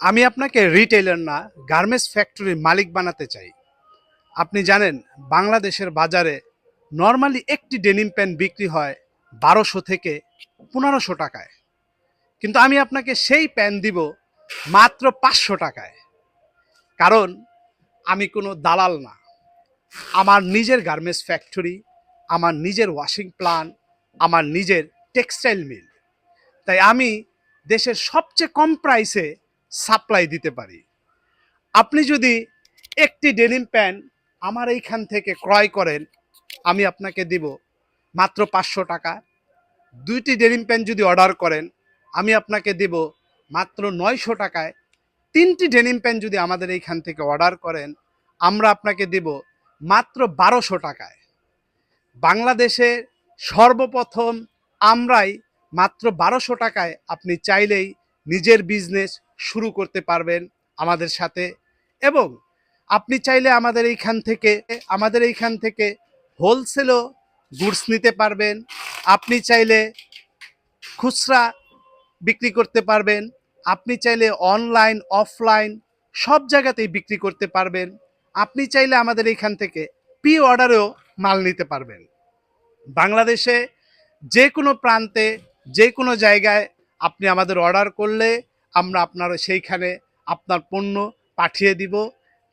আমি আপনাকে রিটেলার না গার্মেন্টস ফ্যাক্টরির মালিক বানাতে চাই। আপনি জানেন, বাংলাদেশের বাজারে নর্মালি একটি ডেনিম প্যান্ট বিক্রি হয় বারোশো থেকে পনেরোশো টাকায়। কিন্তু আমি আপনাকে সেই প্যান্ট দিব মাত্র পাঁচশো টাকায়। কারণ আমি কোনো দালাল না। আমার নিজের গার্মেন্টস ফ্যাক্টরি আমার নিজের ওয়াশিং প্লান আমার নিজের টেক্সটাইল মিল তাই আমি দেশের সবচেয়ে কম প্রাইসে সাপ্লাই দিতে পারি। আপনি যদি একটি ডেনিম প্যান্ট আমার এইখান থেকে ক্রয় করেন, আমি আপনাকে দিব মাত্র পাঁচশো টাকা। দুইটি ডেনিম প্যান্ট যদি অর্ডার করেন, আমি আপনাকে দিব মাত্র নয়শো টাকায়। তিনটি ডেনিম প্যান্ট যদি আমাদের এইখান থেকে অর্ডার করেন, আমরা আপনাকে দেব মাত্র বারোশো টাকায়। বাংলাদেশে সর্বপ্রথম আমরাই মাত্র বারোশো টাকায় আপনি চাইলেই নিজের বিজনেস শুরু করতে পারবেন আমাদের সাথে। এবং আপনি চাইলে আমাদের এইখান থেকে, আমাদের এইখান থেকে হোলসেলও গুডস নিতে পারবেন। আপনি চাইলে খুচরা বিক্রি করতে পারবেন। আপনি চাইলে অনলাইন অফলাইন সব জায়গাতেই বিক্রি করতে পারবেন। আপনি চাইলে আমাদের এইখান থেকে পি অর্ডারেও মাল নিতে পারবেন। বাংলাদেশে যে কোনো প্রান্তে, যে কোনো জায়গায় আপনি আমাদের অর্ডার করলে আমরা আপনার সেইখানে আপনার পণ্য পাঠিয়ে দিব।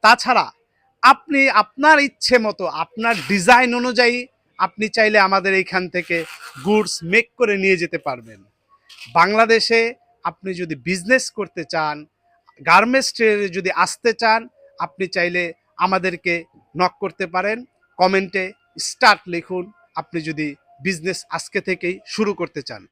তাছাড়া আপনি আপনার ইচ্ছে মতো, আপনার ডিজাইন অনুযায়ী আপনি চাইলে আমাদের এইখান থেকে গুডস মেক করে নিয়ে যেতে পারবেন। বাংলাদেশে আপনি যদি বিজনেস করতে চান, গার্মেন্টস যদি আসতে চান, আপনি চাইলে আমাদেরকে নক করতে পারেন। কমেন্টে স্টার্ট লিখুন, আপনি যদি বিজনেস আজকে থেকেই শুরু করতে চান।